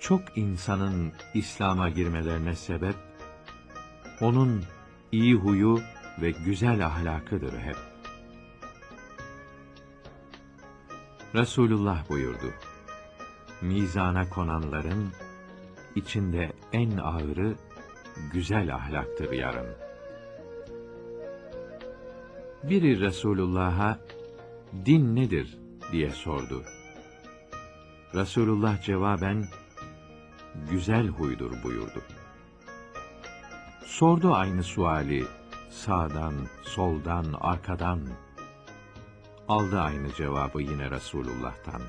çok insanın İslam'a girmelerine sebep, onun iyi huyu ve güzel ahlakıdır hep. Resulullah buyurdu. Mizana konanların içinde en ağırı güzel ahlaktır yarın. Biri Resulullah'a din nedir diye sordu. Resulullah cevaben güzel huydur buyurdu. Sordu aynı suali sağdan, soldan, arkadan. Aldı aynı cevabı yine Resulullah'tan.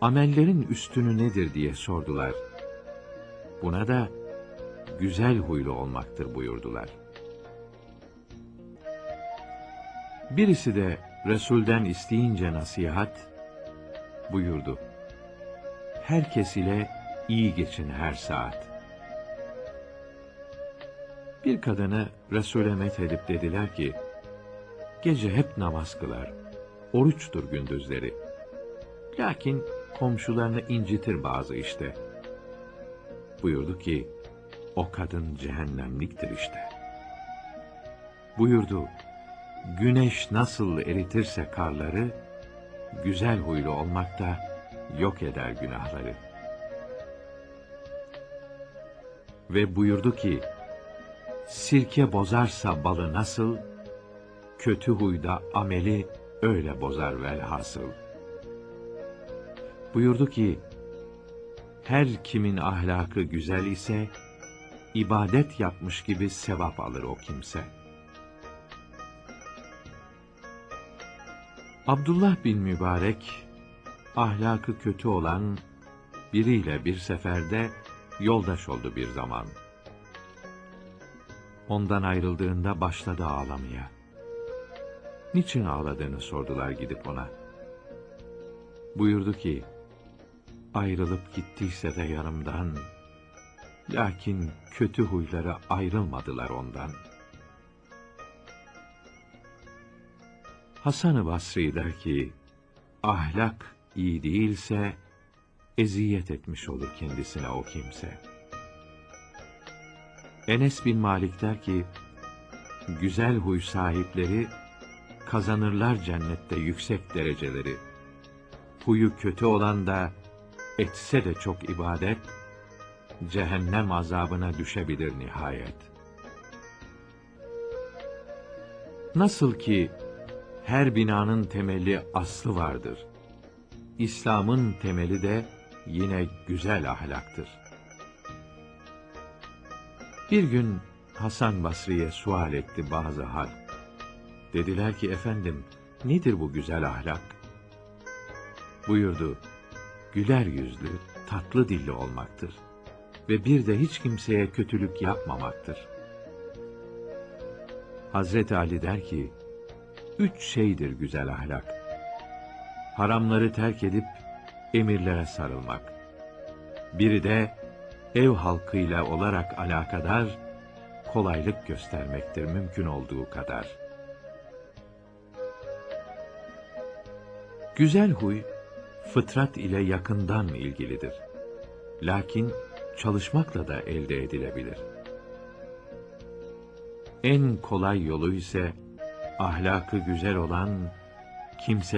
Amellerin üstünü nedir diye sordular. Buna da güzel huylu olmaktır buyurdular. Birisi de Resul'den isteyince nasihat buyurdu. Herkes ile iyi geçin her saat. Bir kadını Resul'e met edip dediler ki, gece hep namaz kılar, oruçtur gündüzleri. Lakin komşularını incitir bazı işte. Buyurdu ki, o kadın cehennemliktir işte. Buyurdu, güneş nasıl eritirse karları, güzel huylu olmak da yok eder günahları. Ve buyurdu ki, sirke bozarsa balı nasıl, kötü huyda ameli öyle bozar velhasıl. Buyurdu ki, her kimin ahlakı güzel ise, ibadet yapmış gibi sevap alır o kimse. Abdullah bin Mübarek, ahlakı kötü olan biriyle bir seferde yoldaş oldu bir zaman. Ondan ayrıldığında başladı ağlamaya. Niçin ağladığını sordular gidip ona. Buyurdu ki, ayrılıp gittiyse de yanımdan, lakin kötü huylara ayrılmadılar ondan. Hasan-ı Basri der ki, ahlak iyi değilse, eziyet etmiş olur kendisine o kimse. Enes bin Malik der ki, güzel huy sahipleri, kazanırlar cennette yüksek dereceleri. Huyu kötü olan da, etse de çok ibadet, cehennem azabına düşebilir nihayet. Nasıl ki, her binanın temeli aslı vardır. İslam'ın temeli de yine güzel ahlaktır. Bir gün Hasan Basri'ye sual etti bazı hal. Dediler ki efendim nedir bu güzel ahlak? Buyurdu, güler yüzlü, tatlı dilli olmaktır. Ve bir de hiç kimseye kötülük yapmamaktır. Hazreti Ali der ki, üç şeydir güzel ahlak. Haramları terk edip emirlere sarılmak. Biri de ev halkıyla olarak alakadar, kolaylık göstermektir mümkün olduğu kadar. Güzel huy, fıtrat ile yakından ilgilidir. Lakin çalışmakla da elde edilebilir. En kolay yolu ise ahlakı güzel olan kimseleri